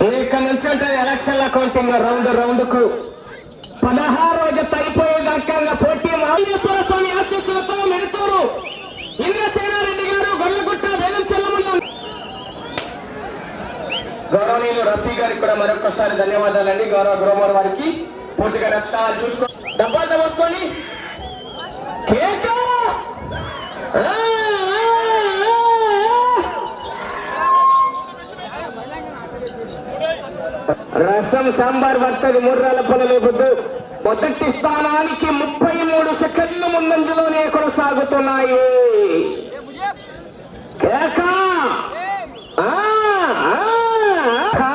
ఇక్కడ నుంచి ఉంటుంది ఎలక్షన్ల కౌంటింగ్ రౌండ్ రౌండ్కు పదహారో జత అయిపోయేదాకా పోటీ మహేశ్వర స్వామి ఆశీస్సులతో మెడుతూరు. ఇంద్రసేనారెడ్డి గారు గొర్రెగుట్ట వేలం గౌరవనీయులు రఫీ గారికి కూడా మరొకసారి ధన్యవాదాలండి. గౌరవ గృహమర్ వారికి పూర్తిగా రక్షణ చూసుకో డబ్బాలు పోసుకోండి కేక రసం సాంబార్ పడుతుంది ముర్రాల పొలలేపుతూ మొదటి స్థానానికి ముప్పై మూడు సెకండ్ల ముందంజలోనే కొనసాగుతున్నాయి. కేక ఆ, ఆ, ఆ.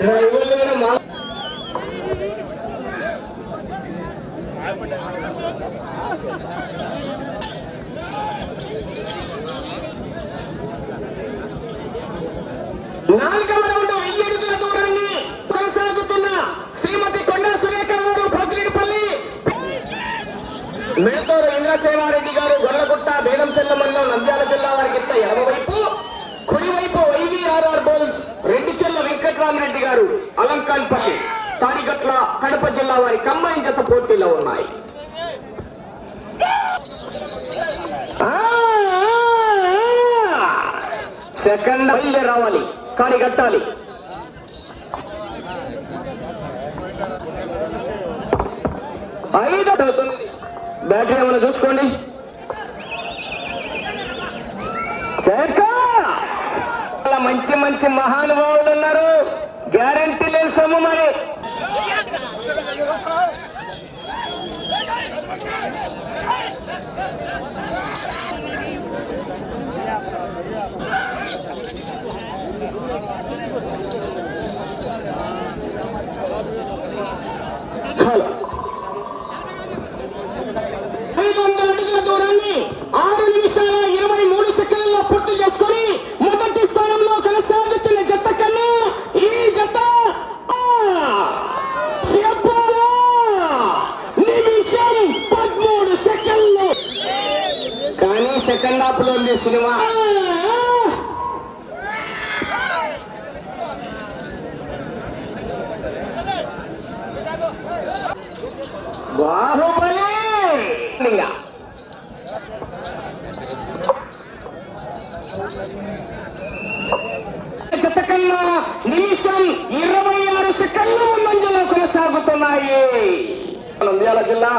డ్రైవర్లు కూడా మా- నాలుగవ రౌండ్ వెయ్యి అడుగుల దూరాన్ని కొనసాగుతున్న శ్రీమతి కొండా సురేఖ గారు భద్రిడిపల్లి మేతూరు ఇంద్రసేనారెడ్డి గారు గొల్లగుట్ట బేదంచెల్ల మండలం నంద్యాల జిల్లా వారికి ఇంత ఎడమవైపు కుడివైపు వైవీఆర్ఆర్ బోల్స్ రెడ్డి చెల్ల వెంకట్రామరెడ్డి గారు అలంకాన్పల్లి తాడిగట్ల కడప జిల్లా వారి కంబైన్ జత పోటీలో ఉన్నాయి. సెకండ్ బయలుదేరి రావాలి కానీ కట్టాలి. ఐదు అవుతుంది బ్యాటరీ ఏమైనా చూసుకోండి. మంచి మంచి మహానుభావులు ఉన్నారు. గ్యారంటీ లేని సొమ్ము మరి హలో ఐదు వందల అడుగుల దూరాన్ని ఆరు నిమిషాల ఇరవై మూడు సెకండ్లలో పూర్తి చేసుకొని మొదటి స్థానంలో కొనసాగుతున్న జత కన్నా ఈ జత ఆ, చెప్పాలా? నిమిషం పదమూడు సెకండ్లు కానీ సెకండ్ హాఫ్లో ఉంది సినిమా. బాహుబలి! ఇంకా నిమిషం ఇరవై ఆరు సెకండ్లు ముందంజలో కొనసాగుతున్నాయి. నంద్యాల జిల్లా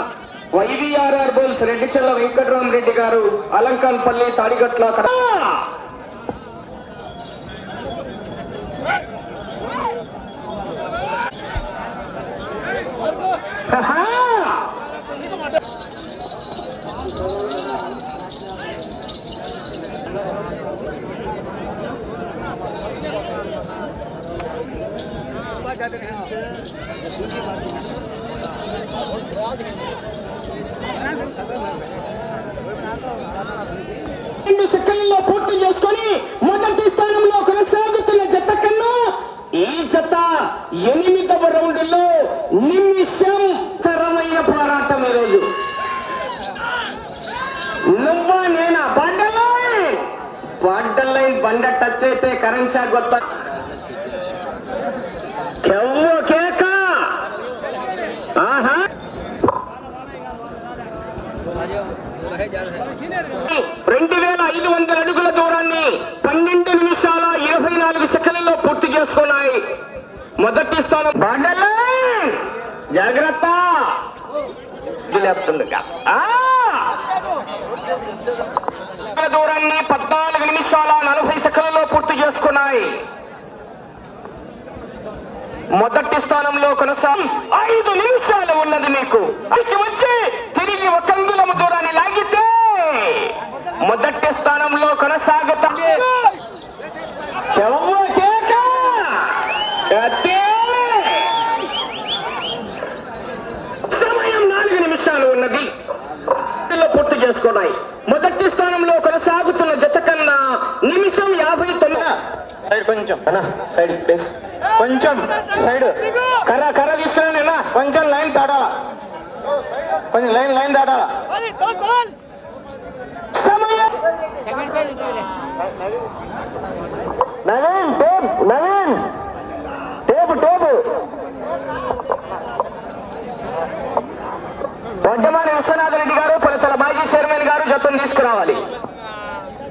వైవిఆర్ఆర్ బోల్స్ రెడ్డిచెల్ల వెంకటరామరెడ్డి గారు అలంకాన్పల్లి తాడిగట్ల కడ ఆహా! రెండు సెకండ్లలో పూర్తి చేసుకొని మొదటి స్థానంలో కొనసాగుతున్న జత కన్నా ఈ జత ఎనిమిదవ రౌండ్లో నిమిషం తరమైన పోరాటం ఈరోజు. నువ్వా నేనా? బండలైన్ బండలైన్ బండ టచ్ అయితే కరెంట్ షాక్ వస్తా రెండు వేల ఐదు వందల అడుగుల దూరాన్ని పన్నెండు నిమిషాల ఇరవై నాలుగు సెకండ్లలో పూర్తి చేసుకున్నాయి. మొదటి స్థానం బండలే! జాగ్రత్త! లేపుతుందిగా. దూరాన్ని పద్నాలుగు నిమిషాల నలభై సెకండ్లలో పూర్తి చేసుకున్నాయి. మొదటి స్థానంలో కొనసాగి ఐదు నిమిషాలు ఉన్నది మీకు. వచ్చి తిరిగి ఒక అంగుళం దూరాన్ని లాగితే మొదటి స్థానంలో కొనసాగుతా చెవ్వ కేక! అదే! సమయం నాలుగు లో పూర్తి చేసుకున్నాయి. మొదటి స్థానంలో కొనసాగుతున్న జత కన్నా నిమిషం యాభై తొమ్మిది. సైడ్ కొంచెం. అన్నా సైడ్ ప్లీజ్. కొంచెం సైడ్. కర్ర కర్ర తీసుకురానేనా కొంచెం లైన్ దాటాలా? కొంచెం లైన్ లైన్ దాటాలా? సమయం. నవీన్ నవీన్. జతం తీసుకురావాలి.